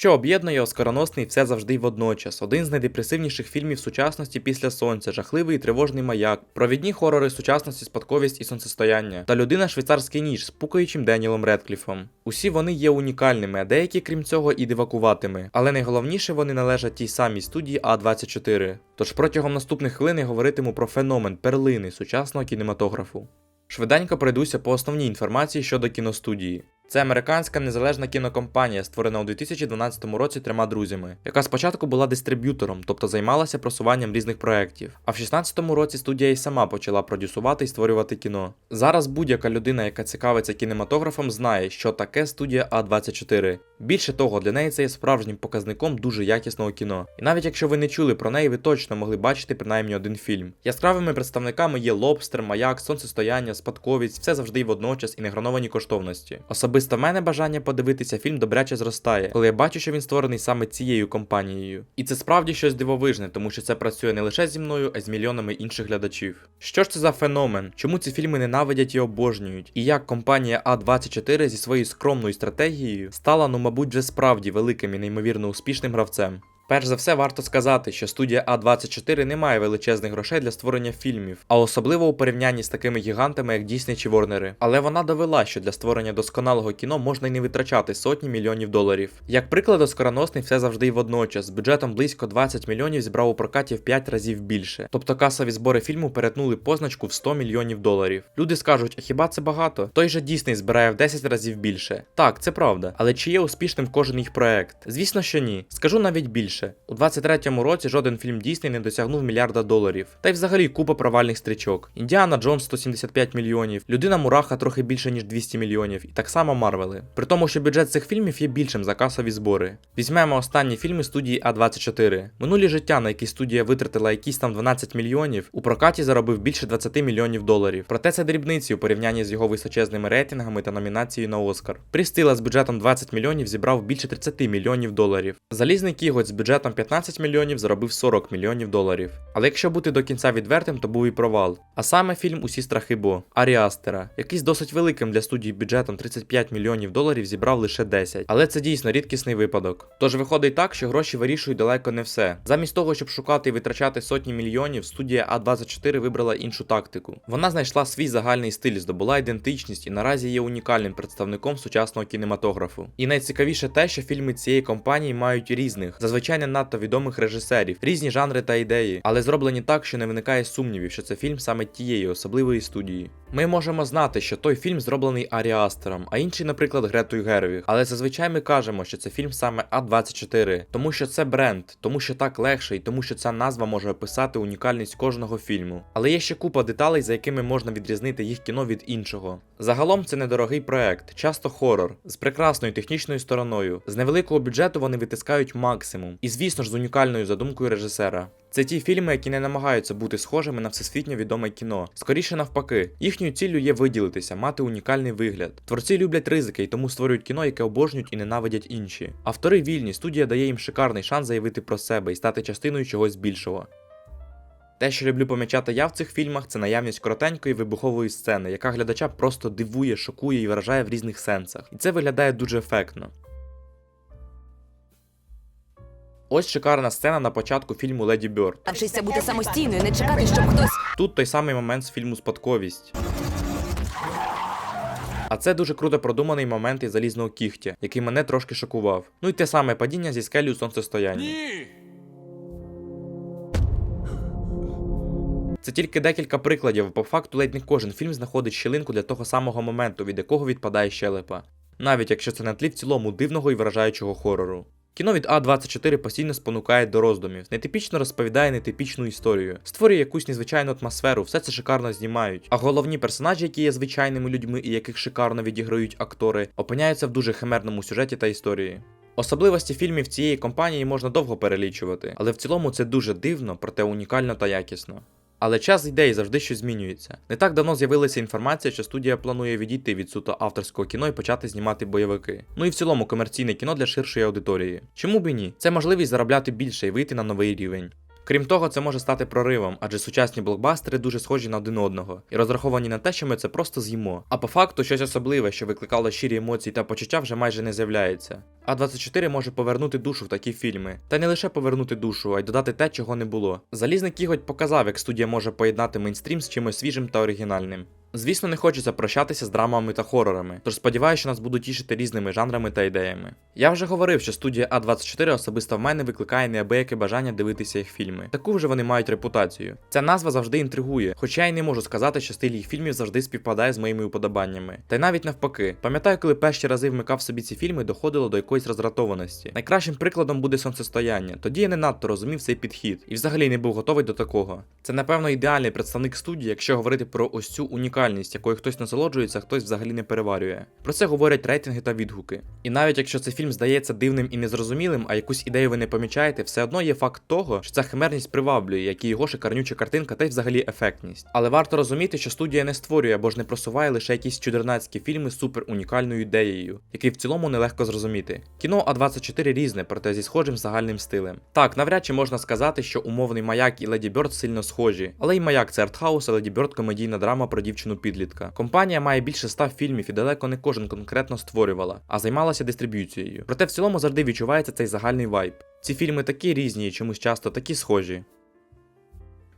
Що об'єднує оскароносний все завжди й водночас. Один з найдепресивніших фільмів сучасності після сонця, жахливий і тривожний маяк, провідні хорори сучасності, спадковість і сонцестояння, та людина швейцарський ніж з пукаючим Денілом Редкліфом. Усі вони є унікальними, а деякі, крім цього, і дивакуватими. Але найголовніше вони належать тій самій студії А24. Тож протягом наступних хвилин я говоритиму про феномен перлини сучасного кінематографу. Швиденько пройдуся по основній інформації щодо кіностудії. Це американська незалежна кінокомпанія, створена у 2012 році трьома друзями, яка спочатку була дистриб'ютором, тобто займалася просуванням різних проєктів. А в 2016 році студія й сама почала продюсувати і створювати кіно. Зараз будь-яка людина, яка цікавиться кінематографом, знає, що таке студія А24. Більше того, для неї це є справжнім показником дуже якісного кіно. І навіть якщо ви не чули про неї, ви точно могли бачити принаймні один фільм. Яскравими представниками є лобстер, маяк, сонцестояння, спадковість, все завжди й водночас і неграновані коштовності. Особисто в мене бажання подивитися фільм добряче зростає, коли я бачу, що він створений саме цією компанією. І це справді щось дивовижне, тому що це працює не лише зі мною, а з мільйонами інших глядачів. Що ж це за феномен? Чому ці фільми ненавидять і обожнюють? І як компанія А24 зі своєю скромною стратегією стала, ну мабуть, вже справді великим і неймовірно успішним гравцем. Перш за все, варто сказати, що студія А24 не має величезних грошей для створення фільмів, а особливо у порівнянні з такими гігантами, як Дісней чи Ворнери. Але вона довела, що для створення досконалого кіно можна й не витрачати сотні мільйонів доларів. Як приклад, оскароносний все завжди й водночас. З бюджетом близько 20 мільйонів зібрав у прокаті в 5 разів більше. Тобто касові збори фільму перетнули позначку в 100 мільйонів доларів. Люди скажуть, а хіба це багато? Той же Дісней збирає в 10 разів більше. Так, це правда. Але чи є успішним кожен їх проект? Звісно, що ні. Скажу навіть більше. У 23-му році жоден фільм Дісней не досягнув мільярда доларів. Та й взагалі купа провальних стрічок. Індіана Джонс 175 мільйонів, Людина Мураха трохи більше ніж 200 мільйонів, і так само Марвели. При тому, що бюджет цих фільмів є більшим за касові збори. Візьмемо останні фільми студії А24. Минулі життя, на які студія витратила якісь там 12 мільйонів, у прокаті заробив більше 20 мільйонів доларів. Проте це дрібниці у порівнянні з його височезними рейтингами та номінацією на Оскар. Прістила з бюджетом 20 мільйонів зібрав більше 30 мільйонів доларів. Залізний кіготь з бюджетом 15 мільйонів заробив 40 мільйонів доларів. Але якщо бути до кінця відвертим, то був і провал. А саме фільм Усі страхи Бо Аріастера, який з досить великим для студії бюджетом 35 мільйонів доларів зібрав лише 10. Але це дійсно рідкісний випадок. Тож виходить так, що гроші вирішують далеко не все. Замість того, щоб шукати і витрачати сотні мільйонів, студія А24 вибрала іншу тактику. Вона знайшла свій загальний стиль, здобула ідентичність і наразі є унікальним представником сучасного кінематографу. І найцікавіше те, що фільми цієї компанії мають різних, зазвичай не надто відомих режисерів, різні жанри та ідеї, але зроблені так, що не виникає сумнівів, що це фільм саме тієї особливої студії. Ми можемо знати, що той фільм зроблений Арі Астером, а інший, наприклад, Гретою Гервіг. Але зазвичай ми кажемо, що це фільм саме А24, тому що це бренд, тому що так легше, і тому що ця назва може описати унікальність кожного фільму. Але є ще купа деталей, за якими можна відрізнити їх кіно від іншого. Загалом це недорогий проект, часто хорор, з прекрасною технічною стороною. З невеликого бюджету вони витискають максимум, і звісно ж з унікальною задумкою режисера. Це ті фільми, які не намагаються бути схожими на всесвітньо відоме кіно. Скоріше навпаки, їхньою ціллю є виділитися, мати унікальний вигляд. Творці люблять ризики і тому створюють кіно, яке обожнюють і ненавидять інші. Автори вільні, студія дає їм шикарний шанс заявити про себе і стати частиною чогось більшого. Те, що люблю помічати я в цих фільмах, це наявність коротенької вибухової сцени, яка глядача просто дивує, шокує і вражає в різних сенсах. І це виглядає дуже ефектно. Ось шикарна сцена на початку фільму Леді Бёрд. Навчися бути самостійною, не чекати, щоб хтось. Тут той самий момент з фільму Спадковість. А це дуже круто продуманий момент із залізного кігтя, який мене трошки шокував. Ну і те саме падіння зі скелі у сонцестоянні. Це тільки декілька прикладів, по факту ледь не кожен фільм знаходить щілинку для того самого моменту, від якого відпадає щелепа, навіть якщо це на тлі в цілому дивного і вражаючого хорору. Кіно від А24 постійно спонукає до роздумів, нетипічно розповідає нетипічну історію, створює якусь незвичайну атмосферу, все це шикарно знімають. А головні персонажі, які є звичайними людьми і яких шикарно відіграють актори, опиняються в дуже химерному сюжеті та історії. Особливості фільмів цієї компанії можна довго перелічувати, але в цілому це дуже дивно, проте унікально та якісно. Але час йде завжди щось змінюється. Не так давно з'явилася інформація, що студія планує відійти від суто авторського кіно і почати знімати бойовики. Ну і в цілому комерційне кіно для ширшої аудиторії. Чому б і ні? Це можливість заробляти більше і вийти на новий рівень. Крім того, це може стати проривом, адже сучасні блокбастери дуже схожі на один одного і розраховані на те, що ми це просто з'їмо. А по факту щось особливе, що викликало щирі емоції та почуття, вже майже не з'являється. А 24 може повернути душу в такі фільми, та не лише повернути душу, а й додати те, чого не було. Залізник іготь показав, як студія може поєднати мейнстрім з чимось свіжим та оригінальним. Звісно, не хочеться прощатися з драмами та хорорами, тож сподіваюся, що нас будуть тішити різними жанрами та ідеями. Я вже говорив, що студія А24 особисто в мене викликає неабияке бажання дивитися їх фільми. Таку вже вони мають репутацію. Ця назва завжди інтригує, хоча я й не можу сказати, що стиль їх фільмів завжди співпадає з моїми уподобаннями. Та й навіть навпаки, пам'ятаю, коли перші рази вмикав собі ці фільми, доходило до якоїсь роздратованості. Найкращим прикладом буде сонцестояння. Тоді я не надто розумів цей підхід і взагалі не був готовий до такого. Це напевно ідеальний представник студії, якщо говорити про ось цю унікальність, якою хтось насолоджується, а хтось взагалі не переварює. Про це говорять рейтинги та відгуки. І навіть якщо цей фільм здається дивним і незрозумілим, а якусь ідею ви не помічаєте, все одно є факт того, що ця химерність приваблює, як і його шикарнюча картинка та й взагалі ефектність. Але варто розуміти, що студія не створює або ж не просуває лише якісь чудернацькі фільми з супер унікальною ідеєю, який в цілому нелегко зрозуміти. Кіно А24 різне, проте зі схожим загальним стилем. Так, навряд чи можна сказати, що умовний маяк і Леді Бьорд сильно схожі, але й маяк це артхаус, а Леді Бьорд комедійна драма про дівчину підлітка. Компанія має більше ста фільмів і далеко не кожен конкретно створювала, а займалася дистриб'юцією. Проте в цілому завжди відчувається цей загальний вайб. Ці фільми такі різні і чомусь часто такі схожі.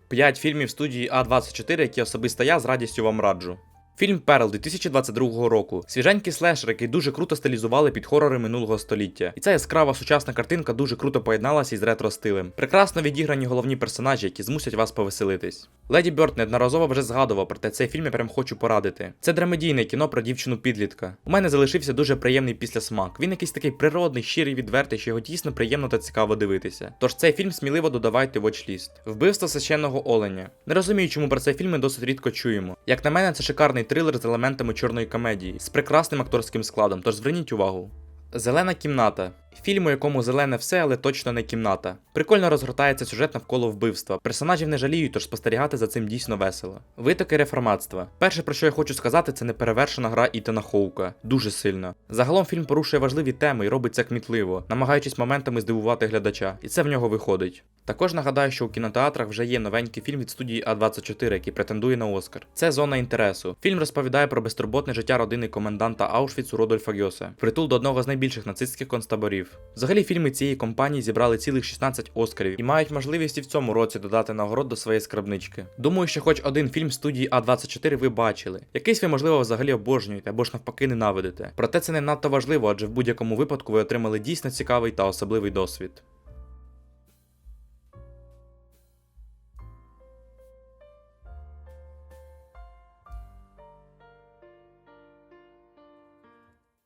5 фільмів студії А24, які особисто я з радістю вам раджу. Фільм Перл 2022 року. Свіженький слешер, який дуже круто стилізували під хорори минулого століття. І ця яскрава сучасна картинка дуже круто поєдналася із ретро стилем. Прекрасно відіграні головні персонажі, які змусять вас повеселитись. Леді Бьорд неодноразово вже згадував, проте цей фільм я прям хочу порадити. Це драмедійне кіно про дівчину підлітка. У мене залишився дуже приємний післясмак. Він якийсь такий природний, щирий, відвертий, що його дійсно приємно та цікаво дивитися. Тож цей фільм сміливо додавайте в watchlist. Вбивство священного оленя. Не розумію, чому про цей фільм ми досить рідко чуємо. Як на мене, це шикарний трилер з елементами чорної комедії, з прекрасним акторським складом, тож зверніть увагу. Зелена кімната. Фільм, у якому зелене все, але точно не кімната. Прикольно розгортається сюжет навколо вбивства. Персонажів не жаліють, тож спостерігати за цим дійсно весело. Витоки реформатства. Перше, про що я хочу сказати, це неперевершена гра Ітана Хоука. Дуже сильно. Загалом фільм порушує важливі теми і робить це кмітливо, намагаючись моментами здивувати глядача, і це в нього виходить. Також нагадаю, що у кінотеатрах вже є новенький фільм від студії А24, який претендує на Оскар. Це зона інтересу. Фільм розповідає про безтурботне життя родини коменданта Аушвіцу Родольфа Гьосе, притул до одного з найбільших нацистських концтаборів. Взагалі, фільми цієї компанії зібрали цілих 16 Оскарів і мають можливість і в цьому році додати нагород до своєї скарбнички. Думаю, що хоч один фільм студії А24 ви бачили. Якийсь ви, можливо, взагалі обожнюєте або ж навпаки ненавидите. Проте це не надто важливо, адже в будь-якому випадку ви отримали дійсно цікавий та особливий досвід.